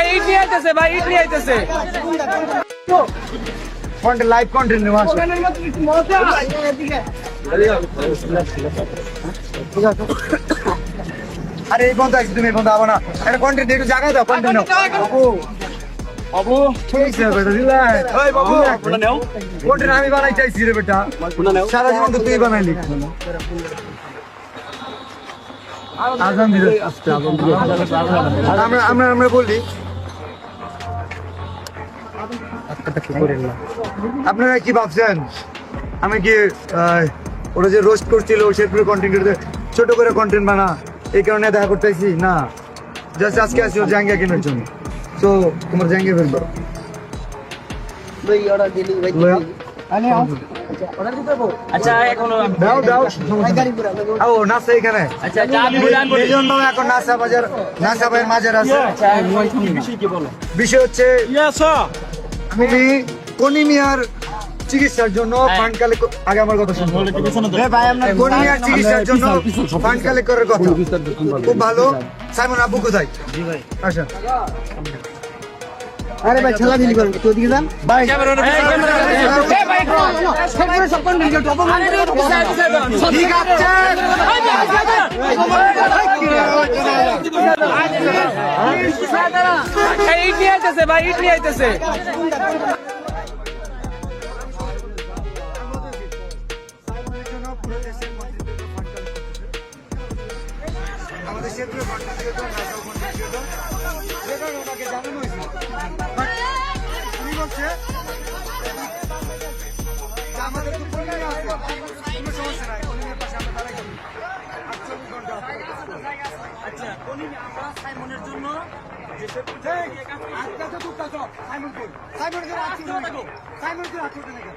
এই ইট নিয়ে আইতেছে ভাই ইট নিয়ে আইতেছে। কন্টেন্ট লাইভ কন্টেন্ট নেওয়া আছে। আরে এই বন্ধু আছি তুমি এই বন্ধু আবার না। একটা কন্টেন্ট একটু জায়গায় দাও কন্টেন্ট নাও। বাবু বাবু। ঠিক আছে আমি বানাই চাইছি রে বেটা। সারা জীবন তো তুই বানাইলি। আজান দিলে আমরা আমরা আমরা বলি। আপনারা কি ভাবছেন? আমি কি ওরা যে রোস্ট করছিল সেগুলো কন্টেন্ট ছোট করে কন্টেন্ট বানা এই কারণে দেখা করতেছি? না। জাস্ট আজকে আসি ওর জাঙ্গিয়া কেনার জন্য। তো তোমার জাঙ্গিয়া ফেলব। আচ্ছা। এখন দাও দাও। ও নাসা এখানে। আচ্ছা বাবা এখন নাসা বাজার নাসা ভাইয়ের মাঝের আছে। বিষয় হচ্ছে তুমি কনিমিয়ার চিকিৎসার জন্য ফান্ড কালেক্ট আগে আমার কথা শুনুন কনিমিয়ার চিকিৎসার জন্য ফান্ড কালেক্ট করার কথা। খুব ভালো। সাইমন আব্বু কোথায়? আচ্ছা আরে ভাই খেলা দিলি করুন তো দিকে যান ভাই ঠিক আছে এই ইট নিয়ে আইতেছে ভাই ইট নিয়ে আইতেছে আমাদের ক্ষেত্রে ফান্ড দিয়ে দাও, নাসাও দিয়ে ওনাকে জানানো হয়েছে। বলছে আমাদের তো কর্মী আছে, কোনো সমস্যা নাই, কর্মীর পাশে আমরা দাঁড়াই থাকি। 48 ঘণ্টা তো, সাইমন কই? সাইমনের জন্য আজকে উঠে নাকি?